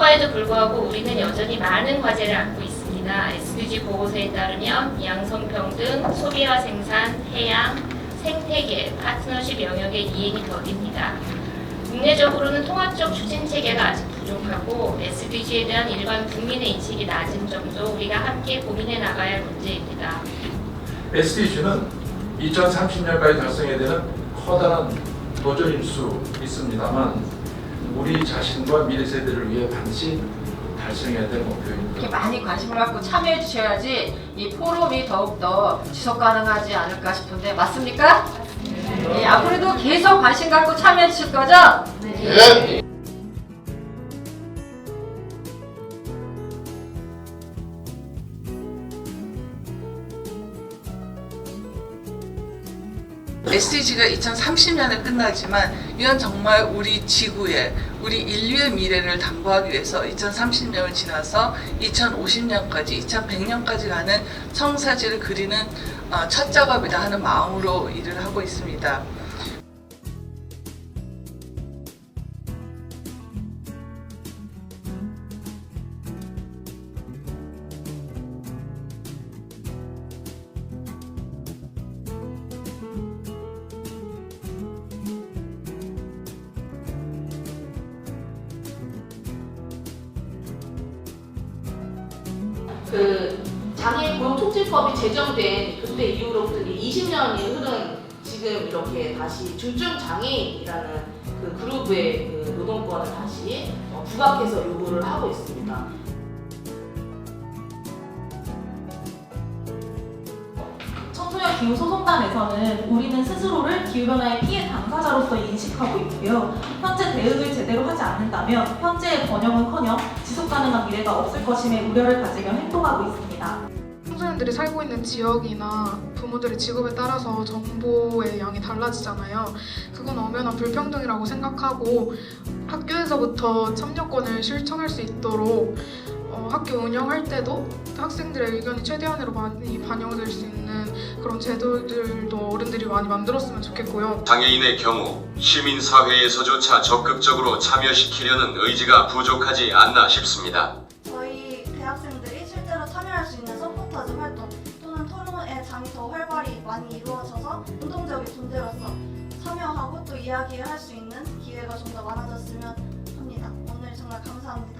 성과에도 불구하고 우리는 여전히 많은 과제를 안고 있습니다. SDG 보고서에 따르면 양성평등, 소비와 생산, 해양, 생태계, 파트너십 영역의 이행이 더딥니다. 국내적으로는 통합적 추진 체계가 아직 부족하고 SDG에 대한 일반 국민의 인식이 낮은 점도 우리가 함께 고민해 나가야 할 문제입니다. SDG는 2030년까지 달성해야 되는 커다란 도전일 수 있습니다만 우리 자신과 미래 세대를 위해 반드시 달성해야 될 목표입니다. 많이 관심을 갖고 참여해 주셔야지 이 포럼이 더욱더 지속 가능하지 않을까 싶은데 맞습니까? 예, 앞으로도 계속 관심 갖고 참여해 주실 거죠? SDG가 2030년에 끝나지만 이건 정말 우리 지구의 우리 인류의 미래를 담보하기 위해서 2030년을 지나서 2050년까지 2100년까지 가는 청사지를 그리는 어, 첫 작업이다 하는 마음으로 일을 하고 있습니다. 그 장애인 고용 촉진법이 제정된 그때 이후로부터 이제 20년이 흐른 지금 이렇게 다시 중증 장애인이라는 그 그룹의 그 노동권을 다시 어, 부각해서 요구를 하고 있습니다. 청소년 기후 소송단에서는 우리는 스스로를 기후변화의 피해 당사자로서 인식하고 있고요. 현재 대응을 제대로 하지 않는다면 현재의 번영은커녕 지속 가능한 미래가 없을 것임에 우려를 가지며 행동하고 있습니다. 청소년들이 살고 있는 지역이나 부모들의 직업에 따라서 정보의 양이 달라지잖아요. 그건 엄연한 불평등이라고 생각하고 학교에서부터 참여권을 실천할 수 있도록 어, 학교 운영할 때도 학생들의 의견이 최대한으로 많이 반영될 수 있는 그런 제도들도 어른들이 많이 만들었으면 좋겠고요. 장애인의 경우 시민사회에서조차 적극적으로 참여시키려는 의지가 부족하지 않나 싶습니다. 저희 대학생들이 실제로 참여할 수 있는 서포터즈 활동 또는 토론의 장이 더 활발히 많이 이루어져서 운동적인 존재로서 참여하고 또 이야기를 할수 있는 기회가 좀 더 많아졌으면 합니다. 오늘 정말 감사합니다.